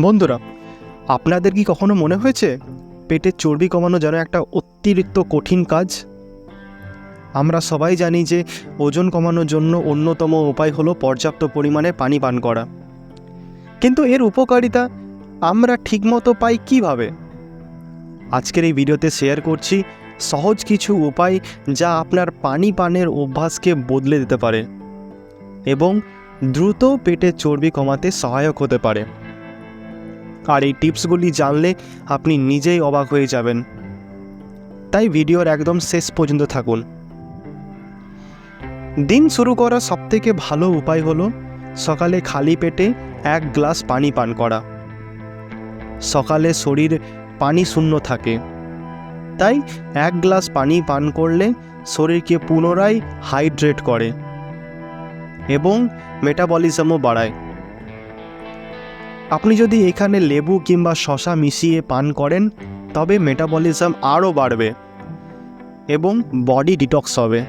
বন্ধুরা, আপনাদের কি কখনো মনে হয়েছে পেটের চর্বি কমানো যেন একটা অতিরিক্ত কঠিন কাজ? আমরা সবাই জানি যে ওজন কমানোর জন্য অন্যতম উপায় হলো পর্যাপ্ত পরিমাণে পানি পান করা। কিন্তু এর উপকারিতা আমরা ঠিকমতো পাই কীভাবে? আজকের এই ভিডিওতে শেয়ার করছি সহজ কিছু উপায় যা আপনার পানি পানের অভ্যাসকে বদলে দিতে পারে এবং দ্রুত পেটের চর্বি কমাতে সহায়ক হতে পারে। আর এই টিপসগুলি জানলে আপনি নিজেই অবাক হয়ে যাবেন। তাই ভিডিওর একদম শেষ পর্যন্ত থাকুন। দিন শুরু করার সবথেকে ভালো উপায় হলো সকালে খালি পেটে এক গ্লাস পানি পান করা। সকালে শরীর পানি শূন্য থাকে। তাই এক গ্লাস পানি পান করলে শরীরকে পুনরায় হাইড্রেট করে এবং মেটাবলিজমও বাড়ায়। আপনি যদি এখানে লেবু কিংবা শশা মিশিয়ে পান করেন, তবে মেটাবলিজম আরও বাড়বে এবং বডি ডিটক্স হবে।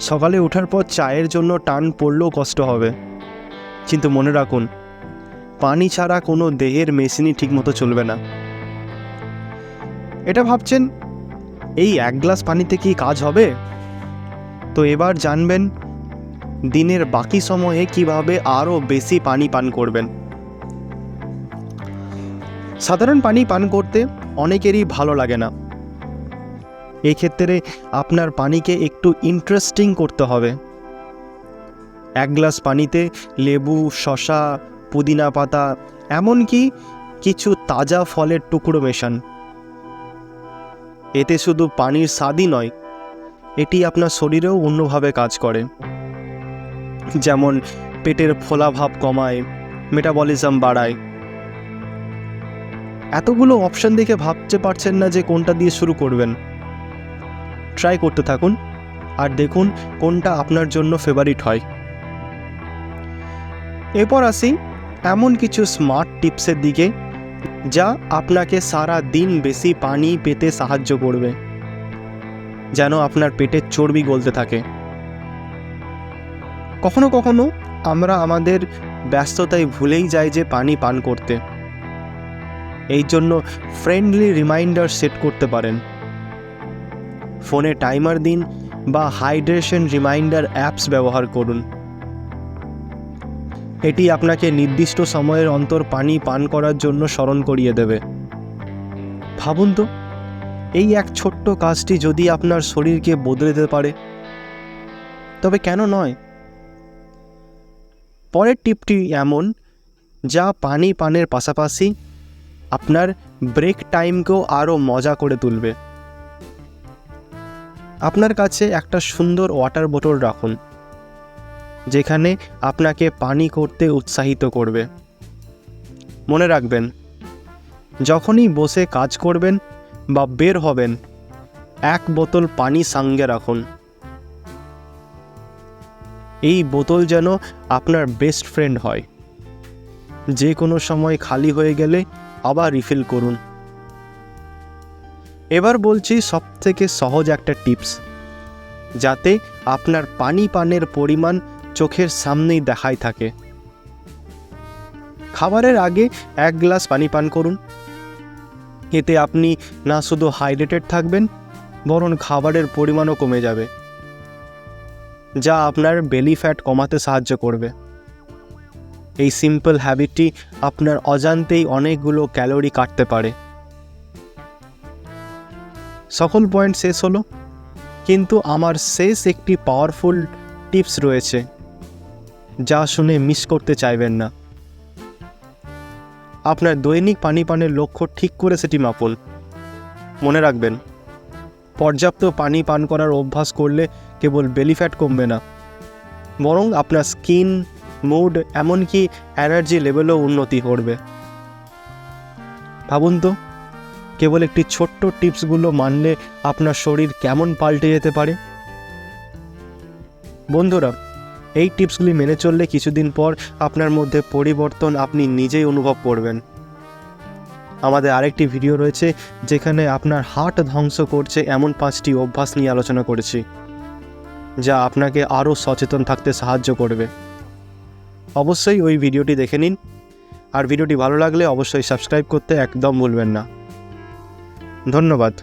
সকালে ওঠার পর চায়ের জন্য টান পড়লেও কষ্ট হবে। কিন্তু মনে রাখুন, পানি ছাড়া কোনো দেহের মেশিনই ঠিকমতো চলবে না। এটা ভাবছেন, এই এক গ্লাস পানিতে কি কাজ হবে? তো এবার জানবেন দিনের বাকি সময়ে কীভাবে আরও বেশি পানি পান করবেন? সাধারণ পানি পান করতে অনেকেরই ভালো লাগে না। এই ক্ষেত্রে আপনার পানিকে একটু ইন্টারেস্টিং করতে হবে। এক গ্লাস পানিতে লেবু শশা পুদিনা পাতা, এমনকি কিছু তাজা ফলের টুকরো মেশান। এতে শুধু পানির স্বাদই নয়, এটি আপনার শরীরেও অন্যভাবে কাজ করে। যেমন পেটের ফোলাভাব কমায় মেটাবলিজম বাড়ায়। এতগুলো অপশন দেখে ভাবতে পারছেন না যে কোনটা দিয়ে শুরু করবেন। ট্রাই করতে থাকুন আর দেখুন কোনটা আপনার জন্য ফেভারিট হয়। এরপর আসি এমন কিছু স্মার্ট টিপসের দিকে, যা আপনাকে সারা দিন বেশি পানি পেতে সাহায্য করবে। যেন আপনার পেটের চর্বি গলতে থাকে। কখনো কখনো আমরা আমাদের ব্যস্ততায় ভুলেই যাই যে পানি পান করতে। এই জন্য ফ্রেন্ডলি রিমাইন্ডার সেট করতে পারেন। ফোনে টাইমার দিন বা হাইড্রেশন রিমাইন্ডার অ্যাপস ব্যবহার করুন। এটি আপনাকে নির্দিষ্ট সময়ের অন্তর পানি পান করার জন্য স্মরণ করিয়ে দেবে। ভাবুন তো, এই এক ছোট্ট কাজটি যদি আপনার শরীরকে বদলে দিতে পারে, তবে কেন নয়? পরের টিপটি এমন, যা পানি পানের পাশাপাশি আপনার ব্রেক টাইমকেও আরও মজা করে তুলবে। আপনার কাছে একটা সুন্দর ওয়াটার বোতল রাখুন, যেখানে আপনাকে পানি করতে উৎসাহিত করবে। মনে রাখবেন, যখনই বসে কাজ করবেন বা বের হবেন, এক বোতল পানি সঙ্গে রাখুন। এই বোতল যেন আপনার বেস্ট ফ্রেন্ড হয়। যে কোনো সময় খালি হয়ে গেলে আবার রিফিল করুন। এবার বলছি সব থেকে সহজ একটা টিপস যাতে আপনার পানি পানের পরিমাণ চোখের সামনেই দেখাই থাকে। খাবারের আগে এক গ্লাস পানি পান করুন। এতে আপনি না শুধু হাইড্রেটেড থাকবেন, বরং খাবারের পরিমাণও কমে যাবে। যা আপনার বেলি ফ্যাট কমাতে সাহায্য করবে। এই সিম্পল হ্যাবিটটি আপনার অজান্তেই অনেকগুলো ক্যালোরি কাটতে পারে। সকল পয়েন্ট শেষ হলো, কিন্তু আমার শেষ একটি পাওয়ারফুল টিপস রয়েছে, যা শুনে মিস করতে চাইবেন না। আপনার দৈনিক পানি পানের লক্ষ্য ঠিক করে সেটি মাপুন। মনে রাখবেন পর্যাপ্ত পানি পান করার অভ্যাস করলে কেবল বেলি ফ্যাট কমবে না। বরং আপনার স্কিন মুড এমনকি এনার্জি লেভেলও উন্নতি করবে। ভাবুন তো, কেবল একটি ছোট্ট টিপসগুলো মানলে আপনার শরীর কেমন পাল্টে যেতে পারে? বন্ধুরা, এই টিপসগুলি মেনে চললে কিছুদিন পর আপনার মধ্যে পরিবর্তন আপনি নিজেই অনুভব করবেন। আমাদের আরেকটি ভিডিও রয়েছে যেখানে আপনার হার্ট ধ্বংস করছে এমন পাঁচটি অভ্যাস নিয়ে আলোচনা করেছি, যা আপনাকে আরও সচেতন থাকতে সাহায্য করবে। অবশ্যই ওই ভিডিওটি দেখে নিন, আর ভিডিওটি ভালো লাগলে অবশ্যই সাবস্ক্রাইব করতে একদম ভুলবেন না। ধন্যবাদ।